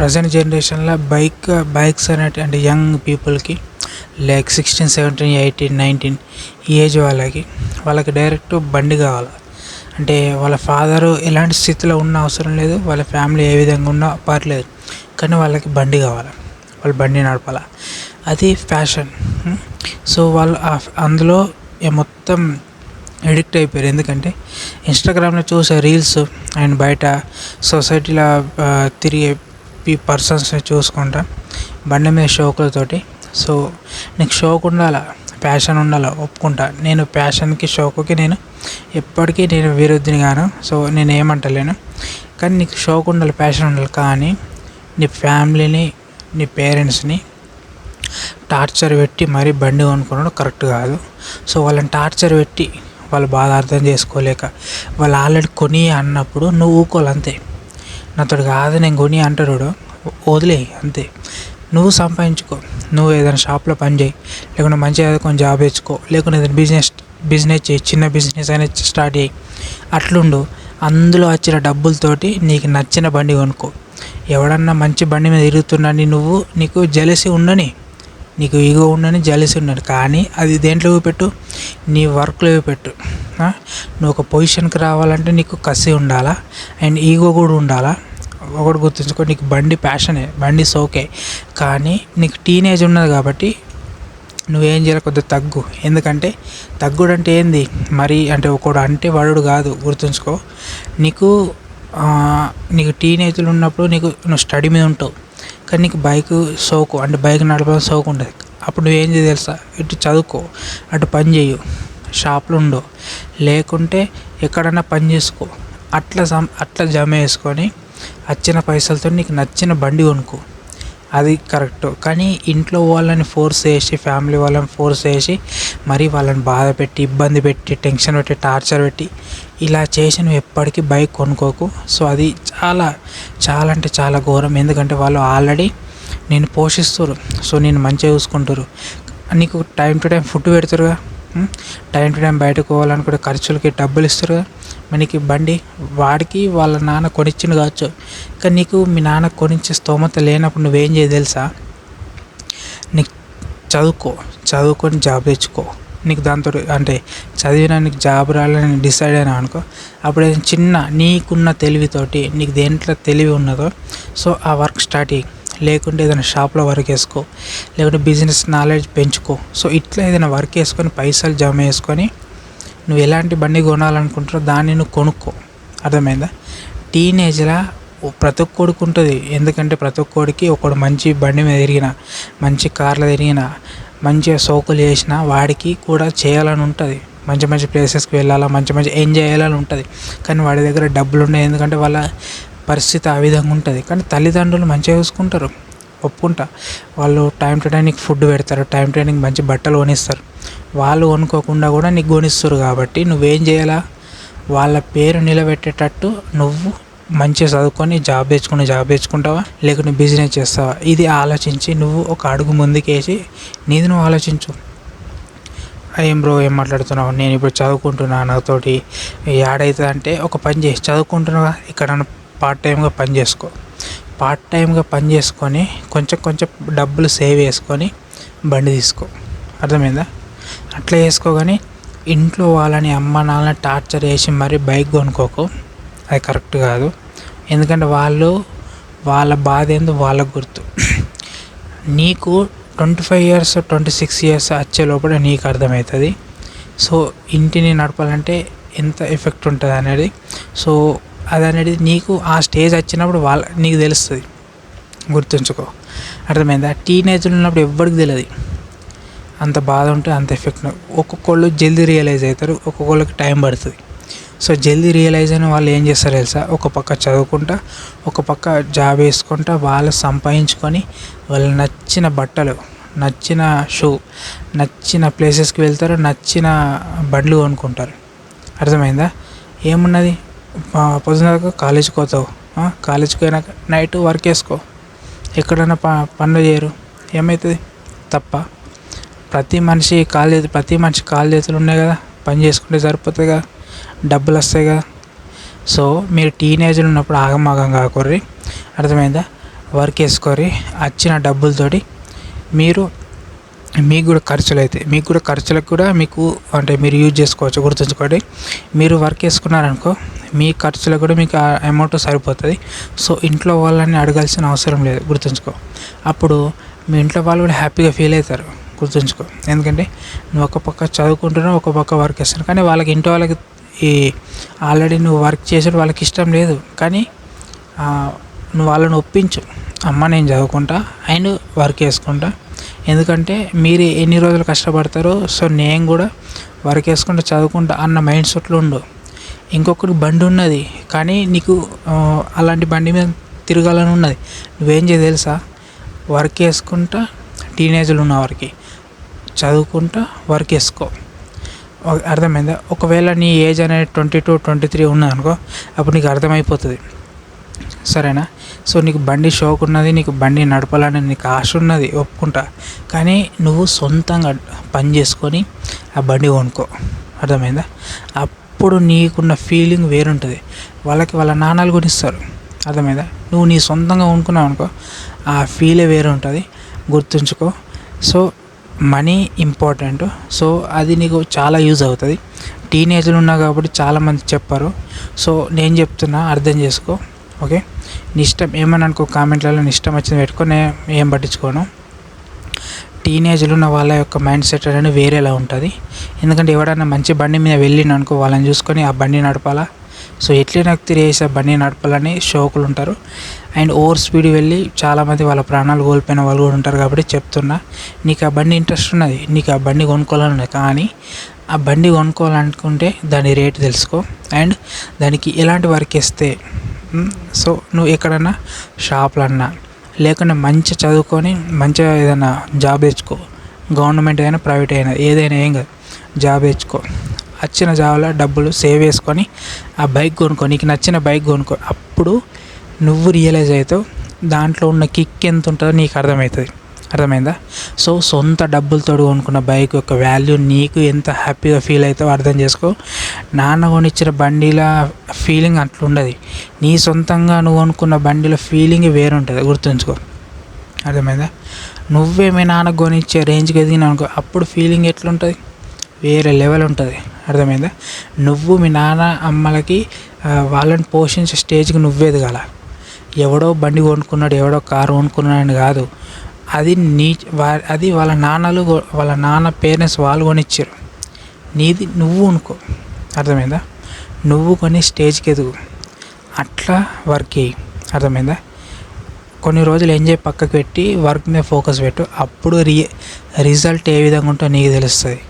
Present జనరేషన్లో bike bikes అనేటి అంటే యంగ్ పీపుల్కి like sixteen seventeen eighteen nineteen ఈ ఏజ్ వాళ్ళకి వాళ్ళకి డైరెక్ట్ బండి కావాలి. అంటే వాళ్ళ ఫాదరు ఎలాంటి స్థితిలో ఉన్న అవసరం లేదు వాళ్ళ ఫ్యామిలీ ఏ విధంగా ఉన్నా పర్లేదు కానీ వాళ్ళకి బండి కావాలి. వాళ్ళు బండి నడపాలి. అది ఫ్యాషన్ సో hmm? వాళ్ళు అందులో మొత్తం ఎడిక్ట్ అయిపోయారు. ఎందుకంటే ఇన్స్టాగ్రామ్లో చూసే రీల్స్ అండ్ బయట సొసైటీలో తిరిగే పీ పర్సన్స్ని చూసుకుంటా. బండి మీద షోకులతోటి. సో నీకు షోక్ ఉండాలా? ప్యాషన్ ఉండాలా? ఒప్పుకుంటా. నేను ప్యాషన్కి షోకుకి నేను ఎప్పటికీ నేను విరుద్ధిని గాను సో నేను ఏమంటలేను. కానీ నీకు షోక్ ఉండాలి ప్యాషన్ ఉండాలి. కానీ నీ ఫ్యామిలీని నీ పేరెంట్స్ని టార్చర్ పెట్టి మరీ బండి కొనుక్కోవడం కరెక్ట్ కాదు. సో వాళ్ళని టార్చర్ పెట్టి వాళ్ళు బాగా అర్థం చేసుకోలేక వాళ్ళు ఆల్రెడీ కొని అన్నప్పుడు నువ్వు ఊకోవాలి అంతే. నాతోడు కాదు నేను కొని అంటారు వదిలే అంతే. నువ్వు సంపాదించుకో. నువ్వు ఏదైనా షాప్లో పని చేయి. లేకుంటే మంచిగా ఏదైనా జాబ్ తెచ్చుకో. లేకుంటే ఏదైనా బిజినెస్ బిజినెస్ చేయి. చిన్న బిజినెస్ అయినా స్టార్ట్ చేయి. అట్లుండు. అందులో వచ్చిన డబ్బులతోటి నీకు నచ్చిన బండి కొనుక్కో. ఎవడన్నా మంచి బండి మీద తిరుగుతున్నాని నువ్వు. నీకు జలసి ఉండని. నీకు ఈగో ఉండని జలసి ఉన్నాడు కానీ అది దేంట్లో పెట్టు? నీ వర్క్లో పెట్టు. నువ్వు ఒక పొజిషన్కి రావాలంటే నీకు కసి ఉండాలా? అండ్ ఈగో కూడా ఉండాలా? ఒకటి గుర్తుంచుకో నీకు బండి ప్యాషనే బండి సోకే. కానీ నీకు టీనేజ్ ఉన్నది కాబట్టి నువ్వేం చేయాలి? కొద్దిగా తగ్గు. ఎందుకంటే తగ్గుడు అంటే ఏంది? మరి అంటే ఒకడు అంటే వాడు కాదు గుర్తుంచుకో. నీకు నీకు టీనేజ్లు ఉన్నప్పుడు నీకు నువ్వు స్టడీ మీద ఉంటావు. కానీ నీకు బైక్ సోకు అంటే బైక్ నడపడం సోకు ఉంటుంది అప్పుడు ఏం చేయ తెలుసా? ఇటు చదువుకో అటు పని చేయు షాప్లో ఉండు. లేకుంటే ఎక్కడన్నా పని చేసుకో. అట్లా సం అట్లా జమ వేసుకొని వచ్చిన పైసలతో నీకు నచ్చిన బండి కొనుక్కో. అది కరెక్ట్. కానీ ఇంట్లో వాళ్ళని ఫోర్స్ చేసి ఫ్యామిలీ వాళ్ళని ఫోర్స్ చేసి మరి వాళ్ళని బాధ పెట్టి ఇబ్బంది పెట్టి టెన్షన్ పెట్టి టార్చర్ పెట్టి ఇలా చేసి నువ్వు ఎప్పటికీ బైక్ కొనుక్కోకు. సో అది చాలా చాలా అంటే చాలా ఘోరం. ఎందుకంటే వాళ్ళు ఆల్రెడీ నేను పోషిస్తారు సో నేను మంచిగా చూసుకుంటారు నీకు టైం టు టైం ఫుడ్ పెడతారుగా టైం టు టైం బయటకు పోవాలనుకుంటే ఖర్చులకి డబ్బులు ఇస్తారు మనకి బండి వాడికి వాళ్ళ నాన్న కొనిచ్చిండు కావచ్చు. కానీ నీకు మీ నాన్న కొనిచ్చే స్తోమత లేనప్పుడు నువ్వేం చేయ తెలుసా? నీకు చదువుకో చదువుకొని జాబ్ తెచ్చుకో. నీకు దాంతో అంటే చదివినా నీకు జాబ్ రావాలని డిసైడ్ అయినా అనుకో. అప్పుడు చిన్న నీకున్న తెలివితోటి నీకు దేంట్లో తెలివి ఉన్నదో సో ఆ వర్క్ స్టార్ట్ లేకుంటే ఏదైనా షాప్లో వర్క్ వేసుకో లేకుంటే బిజినెస్ నాలెడ్జ్ పెంచుకో. సో ఇట్లా ఏదైనా వర్క్ వేసుకొని పైసలు జమ వేసుకొని నువ్వు ఎలాంటి బండి కొనాలనుకుంటారో దాన్ని నువ్వు కొనుక్కో. అర్థమైందా? టీనేజ్లా ప్రతి ఒక్కడికి ఉంటుంది. ఎందుకంటే ప్రతి ఒక్కడికి ఒకడు మంచి బండి మీద తిరిగిన మంచి కార్లో తిరిగిన మంచిగా సోకులు చేసిన వాడికి కూడా చేయాలని ఉంటుంది. మంచి మంచి ప్లేసెస్కి వెళ్ళాలా మంచి మంచి ఎంజాయ్ చేయాలని ఉంటుంది. కానీ వాడి దగ్గర డబ్బులు ఉన్నాయి ఎందుకంటే వాళ్ళ పరిస్థితి ఆ విధంగా ఉంటుంది. కానీ తల్లిదండ్రులు మంచిగా చూసుకుంటారు ఒప్పుకుంటా. వాళ్ళు టైం టు టైం నీకు ఫుడ్ పెడతారు టైం టు టైం నీకు మంచి బట్టలు కొనిస్తారు. వాళ్ళు కొనుక్కోకుండా కూడా నీకు కొనిస్తారు కాబట్టి నువ్వేం చేయాలా? వాళ్ళ పేరు నిలబెట్టేటట్టు నువ్వు మంచిగా చదువుకొని జాబ్ తెచ్చుకుని జాబ్ తెచ్చుకుంటావా? లేకుంటే బిజినెస్ చేస్తావా? ఇది ఆలోచించి నువ్వు ఒక అడుగు ముందుకేసి నీది నువ్వు ఆలోచించు. ఏం బ్రో ఏం మాట్లాడుతున్నావు? నేను ఇప్పుడు చదువుకుంటున్నా నాతోటి. ఏడైతుంది అంటే ఒక పని చేసి చదువుకుంటున్నావా? ఇక్కడ పార్ట్ టైంగా పని చేసుకో. పార్ట్ టైంగా పని చేసుకొని కొంచెం కొంచెం డబ్బులు సేవ్ చేసుకొని బండి తీసుకో. అర్థమైందా? అట్లా చేసుకోగానే ఇంట్లో వాళ్ళని అమ్మ నాన్న టార్చర్ చేసి మరీ బైక్ కొనుక్కోకు. అది కరెక్ట్ కాదు. ఎందుకంటే వాళ్ళు వాళ్ళ బాధ ఏందో వాళ్ళకు గుర్తు. నీకు twenty five years twenty six years వచ్చే లోపల నీకు అర్థమవుతుంది సో ఇంటిని నడపాలంటే ఎంత ఎఫెక్ట్ ఉంటుంది అనేది సో అది అనేది నీకు ఆ స్టేజ్ వచ్చినప్పుడు వాళ్ళ నీకు తెలుస్తుంది. గుర్తుంచుకో. అర్థమైందా? టీనేజ్లో ఉన్నప్పుడు ఎవ్వరికి తెలియదు అంత బాధ ఉంటే అంత ఎఫెక్ట్ ఒక్కొక్కళ్ళు జల్దీ రియలైజ్ అవుతారు. ఒక్కొక్కళ్ళకి టైం పడుతుంది. సో జల్దీ రియలైజ్ అయిన వాళ్ళు ఏం చేస్తారు తెలుసా? ఒక పక్క చదువుకుంటా ఒక పక్క జాబ్ వేసుకుంటా వాళ్ళు సంపాదించుకొని వాళ్ళు నచ్చిన బట్టలు నచ్చిన షూ నచ్చిన ప్లేసెస్కి వెళ్తారు నచ్చిన బండ్లు కొనుక్కుంటారు. అర్థమైందా? ఏమున్నది? పొద్దున కాలేజీకి పోతావు. కాలేజీకి పోయినాక నైట్ వర్క్ వేసుకో ఎక్కడైనా ప పనులు చేయరు. ఏమవుతుంది తప్ప. ప్రతి మనిషి కాలు చేతులు ప్రతి మనిషి కాలు చేతులు ఉన్నాయి కదా. పని చేసుకుంటే సరిపోతుంది కదా. డబ్బులు వస్తాయి కదా. సో మీరు టీనేజ్లు ఉన్నప్పుడు ఆగమాగం కాకూర్రి. అర్థమైందా? వర్క్ చేసుకోరి వచ్చిన డబ్బులతోటి మీరు మీకు కూడా ఖర్చులు అవుతాయి మీకు కూడా ఖర్చులకు కూడా మీకు అంటే మీరు యూజ్ చేసుకోవచ్చు గుర్తుంచుకోండి. మీరు వర్క్ వేసుకున్నారనుకో మీ ఖర్చులకు కూడా మీకు ఆ అమౌంట్ సరిపోతుంది. సో ఇంట్లో వాళ్ళని అడగాల్సిన అవసరం లేదు. గుర్తుంచుకో. అప్పుడు మీ ఇంట్లో వాళ్ళు కూడా హ్యాపీగా ఫీల్ అవుతారు. గుర్తుంచుకో. ఎందుకంటే నువ్వు ఒక పక్క చదువుకుంటున్నావు ఒక పక్క వర్క్ చేస్తున్నావు. కానీ వాళ్ళకి ఇంట్లో వాళ్ళకి ఈ ఆల్రెడీ నువ్వు వర్క్ చేసిన వాళ్ళకి ఇష్టం లేదు. కానీ నువ్వు వాళ్ళని ఒప్పించు. అమ్మ నేను చదువుకుంటా. అండ్ వర్క్ చేసుకుంటా. ఎందుకంటే మీరు ఎన్ని రోజులు కష్టపడతారో సో నేను కూడా వర్క్ చేసుకుంటా చదువుకుంటా అన్న మైండ్ సెట్లో ఉండు. ఇంకొకటి బండి ఉన్నది కానీ నీకు అలాంటి బండి మీద తిరగాలని ఉన్నది. నువ్వేం చేయ తెలుసా? వర్క్ చేసుకుంటా టీనేజ్లో ఉన్న వారికి చదువుకుంటా వర్క్ చేసుకో. అర్థమైందా? ఒకవేళ నీ ఏజ్ అనేది ట్వంటీ టూ ట్వంటీ త్రీ ఉన్నదనుకో అప్పుడు నీకు అర్థమైపోతుంది. సరేనా? సో నీకు బండి షోక్ ఉన్నది నీకు బండి నడపాలని నీకు ఆశ ఉన్నది ఒప్పుకుంటా. కానీ నువ్వు సొంతంగా పని చేసుకొని ఆ బండి కొనుక్కో. అర్థమైందా? అప్పుడు నీకున్న ఫీలింగ్ వేరుంటుంది. వాళ్ళకి వాళ్ళ నాన్నలు కొనిస్తారు అర్థమైందా? నువ్వు నీ సొంతంగా కొనుక్కున్నావు అనుకో ఆ ఫీలే వేరే ఉంటుంది గుర్తుంచుకో. సో మనీ ఇంపార్టెంట్ సో అది నీకు చాలా యూజ్ అవుతుంది. టీనేజ్లు ఉన్నా కాబట్టి చాలామంది చెప్పారు. సో నేను చెప్తున్నా అర్థం చేసుకో. ఓకే? నీ ఇష్టం ఏమని అనుకో కామెంట్లలో నీ ఇష్టం వచ్చింది పెట్టుకో నేను ఏం పట్టించుకోను. టీనేజ్లో ఉన్న వాళ్ళ యొక్క మైండ్ సెట్ అనేది వేరేలా ఉంటుంది. ఎందుకంటే ఎవడన్నా మంచి బండి మీద వెళ్ళిన అనుకో వాళ్ళని చూసుకొని ఆ బండి నడపాలా? సో ఎట్లే నాకు తిరిగేసి ఆ బండి నడపాలని షోకులు ఉంటారు. అండ్ ఓవర్ స్పీడ్ వెళ్ళి చాలామంది వాళ్ళ ప్రాణాలు కోల్పోయిన వాళ్ళు కూడా ఉంటారు కాబట్టి చెప్తున్నా. నీకు ఆ బండి ఇంట్రెస్ట్ ఉన్నది నీకు ఆ బండి కొనుక్కోవాలని కానీ ఆ బండి కొనుక్కోవాలనుకుంటే దాని రేటు తెలుసుకో. అండ్ దానికి ఎలాంటి వర్క్ ఇస్తే సో నువ్వు ఎక్కడన్నా షాప్లన్నా లేకుండా మంచి చదువుకొని మంచిగా ఏదైనా జాబ్ తెచ్చుకో. గవర్నమెంట్ అయినా ప్రైవేట్ అయినా ఏదైనా ఏం కాదు. జాబ్ తెచ్చుకో వచ్చిన జాబ్లో డబ్బులు సేవ్ చేసుకొని ఆ బైక్ కొనుక్కో. నీకు నచ్చిన బైక్ కొనుక్కో. అప్పుడు నువ్వు రియలైజ్ అవుతావు దాంట్లో ఉన్న కిక్ ఎంత ఉంటుందో నీకు అర్థమవుతుంది. అర్థమైందా? సో సొంత డబ్బులతో కొనుక్కున్న బైక్ యొక్క వాల్యూ నీకు ఎంత హ్యాపీగా ఫీల్ అవుతావో అర్థం చేసుకో. నాన్న కొనిచ్చిన బండిల ఫీలింగ్ అట్లుండదు నీ సొంతంగా నువ్వు కొనుక్కున్న బండిల ఫీలింగ్ వేరు ఉంటుంది గుర్తుంచుకో. అర్థమైందా? నువ్వే మీ నాన్న కొనిచ్చే రేంజ్కి ఎదిగిన అనుకో అప్పుడు ఫీలింగ్ ఎట్లుంటుంది? వేరే లెవెల్ ఉంటుంది. అర్థమైందా? నువ్వు మీ నాన్న అమ్మలకి వాళ్ళని పోషించే స్టేజ్కి నువ్వే ఎదగాల. ఎవడో బండి కొనుక్కున్నాడు ఎవడో కారు కొనుక్కున్నాడు కాదు. అది నీ అది వాళ్ళ నాన్నలు వాళ్ళ నాన్న పేరెంట్స్ వాళ్ళు కొనిచ్చారు. నీది నువ్వు అనుకో అర్థమైందా? నువ్వు కొని స్టేజ్కి ఎదుగు. అట్లా వర్క్ చేయి. అర్థమైందా? కొన్ని రోజులు ఎంజాయ్ పక్కకు పెట్టి వర్క్ మీద ఫోకస్ పెట్టు. అప్పుడు రి రిజల్ట్ ఏ విధంగా ఉంటుందో నీకు తెలుస్తుంది.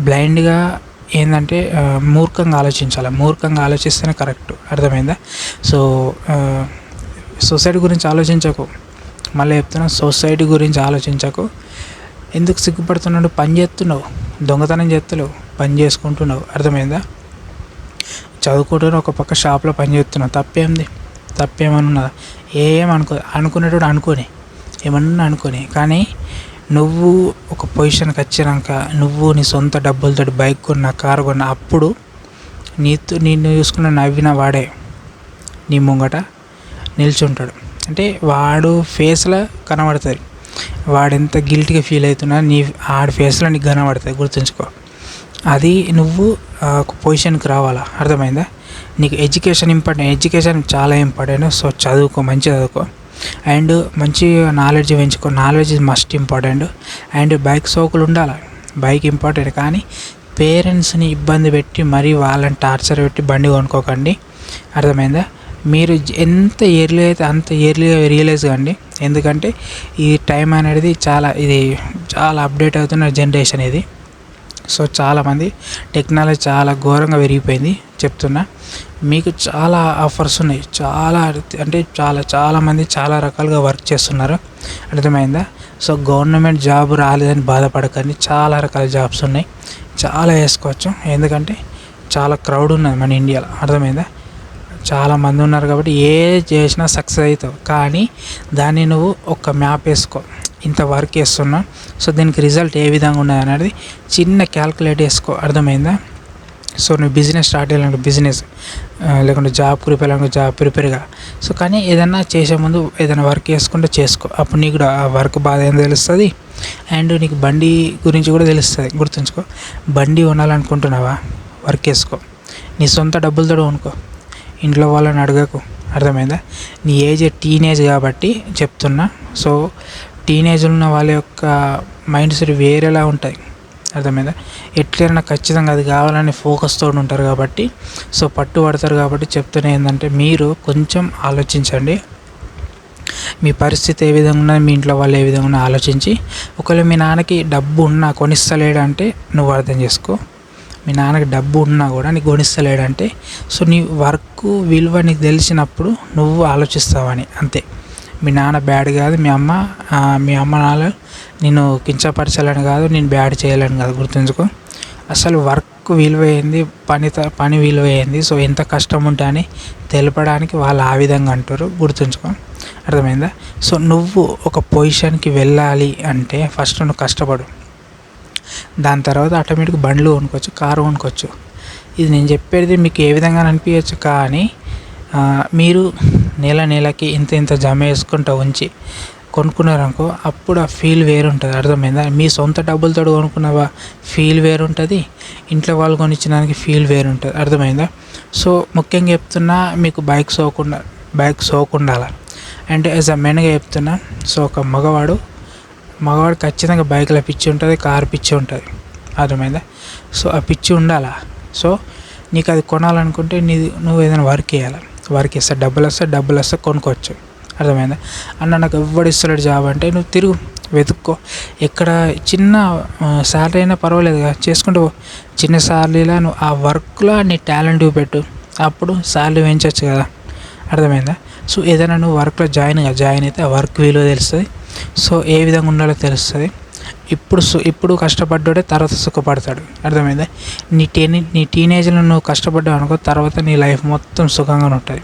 బ్లైండ్గా ఏంటంటే మూర్ఖంగా ఆలోచించాలి. మూర్ఖంగా ఆలోచిస్తేనే కరెక్ట్. అర్థమైందా? సో సొసైటీ గురించి ఆలోచించకు. మళ్ళీ చెప్తున్నా సొసైటీ గురించి ఆలోచించకు. ఎందుకు సిగ్గుపడుతున్నాడు? పని చేస్తున్నావు. దొంగతనం చేస్తలేవు పని చేసుకుంటున్నావు. అర్థమైందా? చదువుకుంటున్నావు ఒక పక్క షాప్లో పని చేస్తున్నావు. తప్పేంది? తప్పేమన్నా ఏమనుకో అనుకునేటోడు అనుకోని. ఏమన్నా అనుకోని. కానీ నువ్వు ఒక పొజిషన్కి వచ్చినాక నువ్వు నీ సొంత డబ్బులతో బైక్ కొన్న కారు కొన్న అప్పుడు నీతో నిన్ను చూసుకున్న నవ్విన వాడే నీ ముంగట నిల్చుంటాడు. అంటే వాడు ఫేస్లో కనబడుతుంది వాడు ఎంత గిల్ట్గా ఫీల్ అవుతున్నా నీ ఆడి ఫేస్లో నీకు కనబడుతుంది గుర్తుంచుకో. అది నువ్వు ఒక పొజిషన్కి రావాలా? అర్థమైందా? నీకు ఎడ్యుకేషన్ ఇంపార్టెంట్ ఎడ్యుకేషన్ చాలా ఇంపార్టెంట్ సో చదువుకో మంచి చదువుకో. అండ్ మంచి నాలెడ్జ్ పెంచుకో knowledge is must important and bike సోకులు ఉండాలి. బైక్ ఇంపార్టెంట్ కానీ పేరెంట్స్ని ఇబ్బంది పెట్టి మరీ వాళ్ళని టార్చర్ పెట్టి బండి కొనుక్కోకండి. అర్థమైందా? మీరు ఎంత ఎర్లీ అయితే అంత ఎర్లీగా రియలైజ్ కండి. ఎందుకంటే ఈ టైం అనేది చాలా ఇది చాలా అప్డేట్ అవుతున్న జనరేషన్ ఇది. సో చాలామంది టెక్నాలజీ చాలా ఘోరంగా పెరిగిపోయింది చెప్తున్నా. మీకు చాలా ఆఫర్స్ ఉన్నాయి. చాలా అంటే చాలా చాలామంది చాలా రకాలుగా వర్క్ చేస్తున్నారు. అర్థమైందా? సో గవర్నమెంట్ జాబ్ రాలేదని బాధపడకండి. చాలా రకాల జాబ్స్ ఉన్నాయి. చాలా వేసుకోవచ్చు. ఎందుకంటే చాలా క్రౌడ్ ఉన్నది మన ఇండియాలో. అర్థమైందా? చాలామంది ఉన్నారు కాబట్టి ఏ చేసినా సక్సెస్ అవుతావు. కానీ దాన్ని నువ్వు ఒక మ్యాప్ వేసుకో. ఇంత వర్క్ చేస్తున్నా. సో దీనికి రిజల్ట్ ఏ విధంగా ఉన్నది అనేది చిన్న క్యాల్కులేట్ వేసుకో. అర్థమైందా? సో నువ్వు బిజినెస్ స్టార్ట్ చేయాలంటే బిజినెస్ లేకుంటే జాబ్ ప్రిపేర్ అయ్యాలంటే జాబ్ ప్రిపేర్గా సో కానీ ఏదన్నా చేసే ముందు ఏదైనా వర్క్ చేసుకుంటే చేసుకో. అప్పుడు నీకు కూడా ఆ వర్క్ బాధ ఏం తెలుస్తుంది. అండ్ నీకు బండి గురించి కూడా తెలుస్తుంది. గుర్తుంచుకో. బండి కొనాలనుకుంటున్నావా? వర్క్ చేసుకో. నీ సొంత డబ్బులతో కొనుక్కో. ఇంట్లో వాళ్ళని అడగకు. అర్థమైందా? నీ ఏజ్ టీనేజ్ కాబట్టి చెప్తున్నా. సో టీనేజ్ ఉన్న వాళ్ళ యొక్క మైండ్ సెట్ వేరేలా ఉంటుంది అర్థమైందా? ఎట్లైనా ఖచ్చితంగా అది కావాలని ఫోకస్తో ఉంటారు కాబట్టి సో పట్టు పడతారు కాబట్టి చెప్తున్నా ఏంటంటే మీరు కొంచెం ఆలోచించండి. మీ పరిస్థితి ఏ విధంగా ఉన్నది మీ ఇంట్లో వాళ్ళు ఏ విధంగా ఉన్నా ఆలోచించి. ఒకవేళ మీ నాన్నకి డబ్బు ఉన్నా కొనిస్తలేడంటే నువ్వు అర్థం చేసుకో. మీ నాన్నకి డబ్బు ఉన్నా కూడా నీకు కొనిస్తలేడంటే సో నీ వర్క్ విలువ నీకు తెలిసినప్పుడు నువ్వు ఆలోచిస్తావని అంతే. మీ నాన్న బ్యాడ్ కాదు మీ అమ్మ మీ అమ్మ నాన్న నేను కించపరచాలని కాదు నేను బ్యాడ్ చేయాలని కాదు గుర్తుంచుకో. అసలు వర్క్ విలువైంది పని పని విలువైంది సో ఎంత కష్టం ఉంటే అని తెలపడానికి వాళ్ళు ఆ విధంగా అంటారు గుర్తుంచుకో. అర్థమైందా? సో నువ్వు ఒక పొజిషన్కి వెళ్ళాలి అంటే ఫస్ట్ నువ్వు కష్టపడు. దాని తర్వాత ఆటోమేటిక్ బండ్లు కొనుక్కోవచ్చు కారు కొనుక్కోవచ్చు. ఇది నేను చెప్పేది మీకు ఏ విధంగా అనిపించచ్చు కానీ మీరు నెల నెలకి ఇంత ఇంత జమ వేసుకుంటూ ఉంచి కొనుక్కున్నారనుకో అప్పుడు ఆ ఫీల్ వేరు ఉంటుంది అర్థమైందా? మీ సొంత డబ్బులతో కొనుక్కున్నవా? ఫీల్ వేరు ఉంటుంది ఇంట్లో వాళ్ళు కొనిచ్చినానికి ఫీల్ వేరు ఉంటుంది అర్థమైందా? సో ముఖ్యంగా చెప్తున్నా మీకు బైక్ సోకుండా బైక్ సోకుండాల. అండ్ యాజ్ అ మెన్గా చెప్తున్నా సో ఒక మగవాడు మగవాడు ఖచ్చితంగా బైక్లో పిచ్చి ఉంటుంది కారు పిచ్చి ఉంటుంది. అర్థమైందా? సో ఆ పిచ్చి ఉండాలా? సో నీకు అది కొనాలనుకుంటే నీ నువ్వు ఏదైనా వర్క్ చేయాలి? వర్క్ ఇస్తా డబ్బులు వస్తే డబ్బులు వస్తే కొనుక్కోవచ్చు. అర్థమైందా? అన్న నాకు ఎవడు ఇస్తలేడు జాబ్ అంటే నువ్వు తిరుగు వెతుక్కో. ఎక్కడ చిన్న శాలరీ అయినా పర్వాలేదు కదా చేసుకుంటూ చిన్న శాలరీలా నువ్వు ఆ వర్క్లో నీ టాలెంట్ చూపెట్టు. అప్పుడు శాలరీ పెంచవచ్చు కదా. అర్థమైందా? సో ఏదైనా నువ్వు వర్క్లో జాయిన్ జాయిన్ అయితే ఆ వర్క్ విలువ తెలుస్తుంది. సో ఏ విధంగా ఉండాలో తెలుస్తుంది. ఇప్పుడు ఇప్పుడు కష్టపడ్డాడే తర్వాత సుఖపడతాడు. అర్థమైందా? నీ టీనే నీ టీనేజ్లో నువ్వు కష్టపడ్డావు అనుకో తర్వాత నీ లైఫ్ మొత్తం సుఖంగా ఉంటుంది.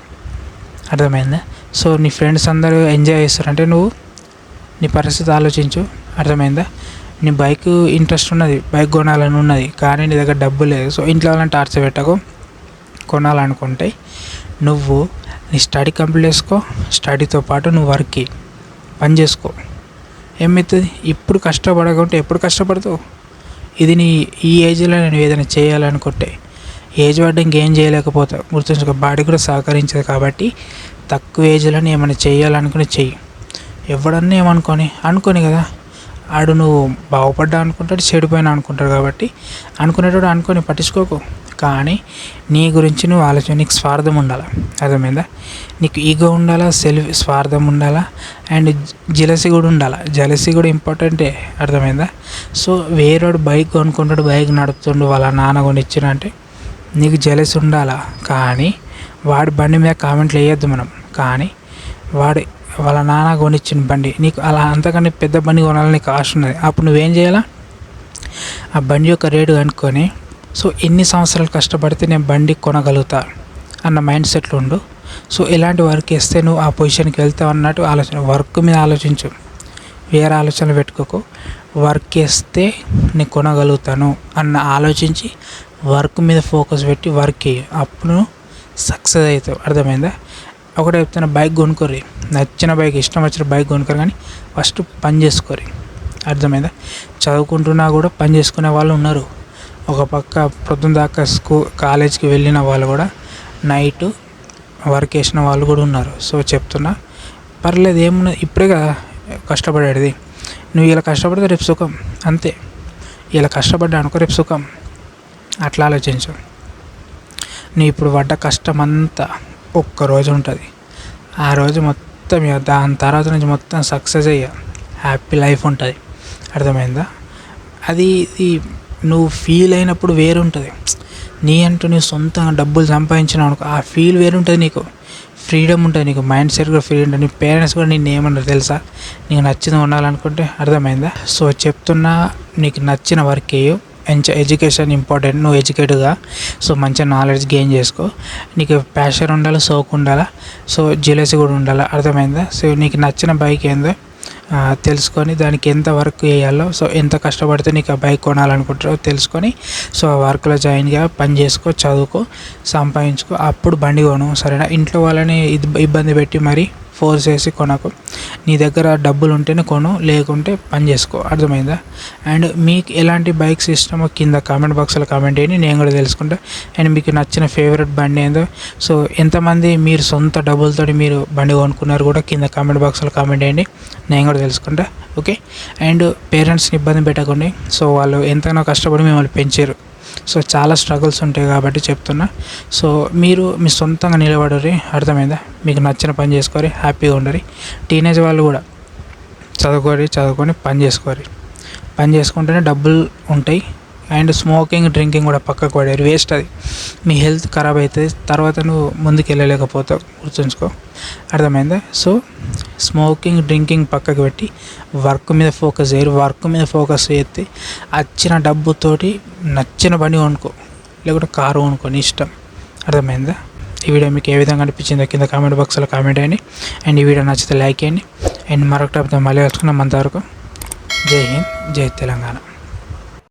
అర్థమైందా? సో నీ ఫ్రెండ్స్ అందరూ ఎంజాయ్ చేస్తారంటే నువ్వు నీ పరిస్థితి ఆలోచించు. అర్థమైందా? నీ బైక్ ఇంట్రెస్ట్ ఉన్నది బైక్ కొనాలని ఉన్నది కానీ నీ దగ్గర డబ్బు లేదు. సో ఇంట్లో వాళ్ళని టార్చర్ పెట్టకు. కొనాలనుకుంటే నువ్వు నీ స్టడీ కంప్లీట్ చేసుకో స్టడీతో పాటు నువ్వు వర్క్కి పని చేసుకో. ఏమవుతుంది ఇప్పుడు కష్టపడకుంటే ఎప్పుడు కష్టపడతావు? ఇది నీ ఈ ఏజ్లో నేను ఏదైనా చేయాలనుకుంటే. ఏజ్ పడ్డ ఇంకేం చేయలేకపోతా గుర్తుంచుకో బాడీ కూడా సహకరించదు కాబట్టి తక్కువ ఏజ్లో ఏమైనా చేయాలనుకుని చెయ్యి. ఎవడన్నా ఏమనుకొని అనుకోని కదా. ఆడు నువ్వు బాగుపడ్డా అనుకుంటాడు చెడిపోయినా అనుకుంటాడు కాబట్టి అనుకునేటోడు అనుకొని పట్టించుకోకు. కానీ నీ గురించి నువ్వు ఆలోచన నీకు స్వార్థం ఉండాలి? అర్థమైందా? నీకు ఈగో ఉండాలా? సెల్ఫ్ స్వార్థం ఉండాలా? అండ్ జలసి కూడా ఉండాలా? జలసి కూడా ఇంపార్టెంటే అర్థమైందా? సో వేరేడు బైక్ కొనుక్కుంటాడు బైక్ నడుపుతుండు వాళ్ళ నాన్న కొనిచ్చిన అంటే నీకు జలసి ఉండాలా? కానీ వాడి బండి మీద కామెంట్లు వేయొద్దు మనం. కానీ వాడి వాళ్ళ నాన్న కొనిచ్చిన బండి నీకు అలా అంతకంటే పెద్ద బండి కొనాలని నీకు ఆశ ఉన్నది. అప్పుడు నువ్వేం చేయాలా? ఆ బండి యొక్క రేటు కనుక్కొని సో ఎన్ని సంవత్సరాలు కష్టపడితే నేను బండి కొనగలుగుతా అన్న మైండ్ సెట్లు ఉండు. సో ఎలాంటి వర్క్ వేస్తే నువ్వు ఆ పొజిషన్కి వెళ్తావు అన్నట్టు ఆలోచన వర్క్ మీద ఆలోచించు. వేరే ఆలోచనలు పెట్టుకోకు. వర్క్ వేస్తే నేను కొనగలుగుతాను అన్న ఆలోచించి వర్క్ మీద ఫోకస్ పెట్టి వర్క్ చేయి. అప్పుడు సక్సెస్ అవుతావు. అర్థమైందా? ఒకటే చెప్తున్న బైక్ కొనుక్కోరి నచ్చిన బైక్ ఇష్టం వచ్చిన బైక్ కొనుక్కోరు కానీ ఫస్ట్ పని చేసుకోరి అర్థమైందా? చదువుకుంటున్నా కూడా పని చేసుకునే వాళ్ళు ఉన్నారు. ఒక పక్క పొద్దున్న దాకా స్కూ కాలేజ్కి వెళ్ళిన వాళ్ళు కూడా నైట్ వర్క్ చేసిన వాళ్ళు కూడా ఉన్నారు. సో చెప్తున్నా పర్లేదు ఏమున్నది ఇప్పుడే కదా కష్టపడేది. నువ్వు ఇలా కష్టపడితే రేపు సుఖం. అంతే. ఇలా కష్టపడ్డా అనుకో రేపు సుఖం. అట్లా ఆలోచించు. నీ ఇప్పుడు పడ్డ కష్టం అంతా ఒక్కరోజు ఉంటుంది. ఆ రోజు మొత్తం దాని తర్వాత నుంచి మొత్తం సక్సెస్ అయ్యా హ్యాపీ లైఫ్ ఉంటుంది. అర్థమైందా? అది ఇది నువ్వు ఫీల్ అయినప్పుడు వేరుంటుంది. నీ అంటూ నువ్వు సొంతంగా డబ్బులు సంపాదించిన అనుకో ఆ ఫీల్ వేరుంటుంది నీకు. ఫ్రీడమ్ ఉంటుంది నీకు. మైండ్ సెట్ కూడా ఫ్రీ ఉంటుంది. నీ పేరెంట్స్ కూడా నేను ఏమన్నారు తెలుసా? నీకు నచ్చింది ఉండాలనుకుంటే అర్థమైందా? సో చెప్తున్నా నీకు నచ్చిన వర్క్ వేయు ఎడ్యుకేషన్ ఇంపార్టెంట్ నువ్వు ఎడ్యుకేట్గా సో మంచి నాలెడ్జ్ గెయిన్ చేసుకో. నీకు ప్యాషన్ ఉండాలి సోకు ఉండాలా. సో జిలసి కూడా ఉండాలి. అర్థమైందా? సో నీకు నచ్చిన బైక్ ఏందో తెలుసుకొని దానికి ఎంత వర్క్ చేయాలో సో ఎంత కష్టపడితే నీకు ఆ బైక్ కొనాలనుకుంటారో తెలుసుకొని సో ఆ వర్క్లో జాయిన్గా పని చేసుకో చదువుకో సంపాదించుకో అప్పుడు బండి కొను సరేనా? ఇంట్లో వాళ్ళని ఇబ్బంది పెట్టి మరి ఫోర్స్ చేసి కొనకు. నీ దగ్గర డబ్బులు ఉంటేనే కొను లేకుంటే పని చేసుకో. అర్థమైందా? అండ్ మీకు ఎలాంటి బైక్స్ ఇష్టమో కింద కామెంట్ బాక్స్లో కామెంట్ చేయండి. నేను కూడా తెలుసుకుంటా. అండ్ మీకు నచ్చిన ఫేవరెట్ బండి ఏందో. సో ఎంతమంది మీరు సొంత డబ్బులతో మీరు బండి కొనుక్కున్నారు కూడా కింద కామెంట్ బాక్స్లో కామెంట్ చేయండి. నేను కూడా తెలుసుకుంటా. ఓకే? అండ్ పేరెంట్స్ని ఇబ్బంది పెట్టకండి. సో వాళ్ళు ఎంతైనా కష్టపడి మిమ్మల్ని పెంచారు. సో చాలా స్ట్రగుల్స్ ఉంటాయి కాబట్టి చెప్తున్నా. సో మీరు మీ సొంతంగా నిలబడరి అర్థమైందా? మీకు నచ్చిన పని చేసుకోరి హ్యాపీగా ఉండరి టీనేజ్ వాళ్ళు కూడా చదువుకోరి చదువుకొని పని చేసుకోరి పని చేసుకుంటేనే డబ్బులు ఉంటాయి. అండ్ స్మోకింగ్ డ్రింకింగ్ కూడా పక్కకు పడేరు వేస్ట్ అది. మీ హెల్త్ ఖరాబ్ అవుతుంది తర్వాత నువ్వు ముందుకు వెళ్ళలేకపోతావు గుర్తుంచుకో. అర్థమైందా? సో స్మోకింగ్ డ్రింకింగ్ పక్కకు పెట్టి వర్క్ మీద ఫోకస్ చేయరు. వర్క్ మీద ఫోకస్ చేస్తే వచ్చిన డబ్బుతోటి నచ్చిన పని కొనుక్కో. లేకుంటే కారు కొనుక్కో నీ ఇష్టం. అర్థమైందా? ఈ వీడియో మీకు ఏ విధంగా అనిపించిందో కింద కామెంట్ బాక్స్లో కామెంట్ చేయండి. అండ్ ఈ వీడియో నచ్చితే లైక్ చేయండి. అండ్ మరొక టాపిక్ మళ్ళీ కలుసుకున్నాం అంతవరకు. జై హింద్ జై తెలంగాణ.